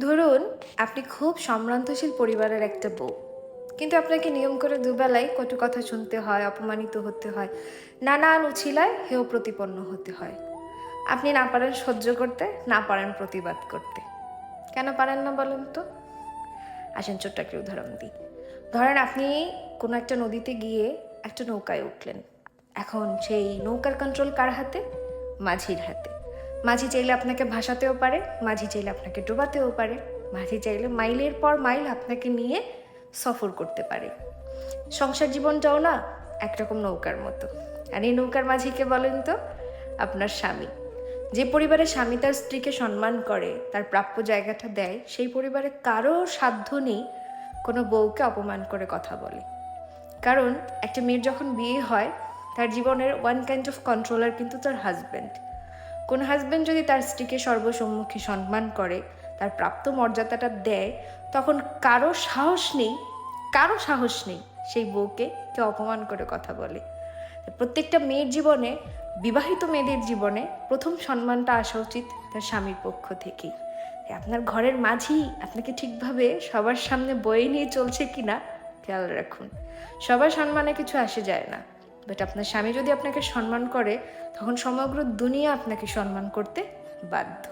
ধরুন, আপনি খুব সম্ভ্রান্তশীল পরিবারের একটা বউ। কিন্তু আপনাকে নিয়ম করে দুবেলায় কটু কথা শুনতে হয়, অপমানিত হতে হয়, নানান উছিলায় হেয় প্রতিপন্ন হতে হয়। আপনি না পারেন সহ্য করতে, না পারেন প্রতিবাদ করতে। কেন পারেন না বলেন তো? আসেন ছোট্ট একটা উদাহরণ দিই। ধরেন আপনি কোনো একটা নদীতে গিয়ে একটা নৌকায় উঠলেন। এখন সেই নৌকার কন্ট্রোল কার হাতে? মাঝির হাতে। মাঝি চাইলে আপনাকে ভাসাতেও পারে, মাঝি চাইলে আপনাকে ডোবাতেও পারে। মাঝি চাইলে মাইলের পর মাইল আপনাকে নিয়ে সফর করতে পারে। সংসার জীবনটাও না, একরকম নৌকার মতো। আর এই নৌকার মাঝিকে বলেন তো, আপনার স্বামী। যে পরিবারে স্বামী তার স্ত্রীকে সম্মান করে, তার প্রাপ্য জায়গাটা দেয়, সেই পরিবারে কারও সাধ্য নেই কোনো বউকে অপমান করে কথা বলে। কারণ একটা মেয়ের যখন বিয়ে হয়, তার জীবনের ওয়ান কাইন্ড অফ কন্ট্রোলার কিন্তু তার হাজব্যান্ড কোন হাজব্যান্ড যদি তার স্ত্রীকে সর্বসম্মুখে সম্মান করে, তার প্রাপ্ত মর্যাদাটা দেয়, তখন কারও সাহস নেই, কারও সাহস নেই সেই বউকে কেউ অপমান করে কথা বলে। প্রত্যেকটা মেয়ের জীবনে, বিবাহিত মেয়েদের জীবনে প্রথম সম্মানটা আসা উচিত তার স্বামীর পক্ষ থেকেই। আপনার ঘরের মাঝি আপনাকে ঠিকভাবে সবার সামনে বয়ে নিয়ে চলছে কিনা খেয়াল রাখুন। সবার সম্মানে কিছু আসে যায় না। বাট আপনার স্বামী যদি আপনাকে সম্মান করে তখন সমগ্র দুনিয়া আপনাকে সম্মান করতে বাধ্য।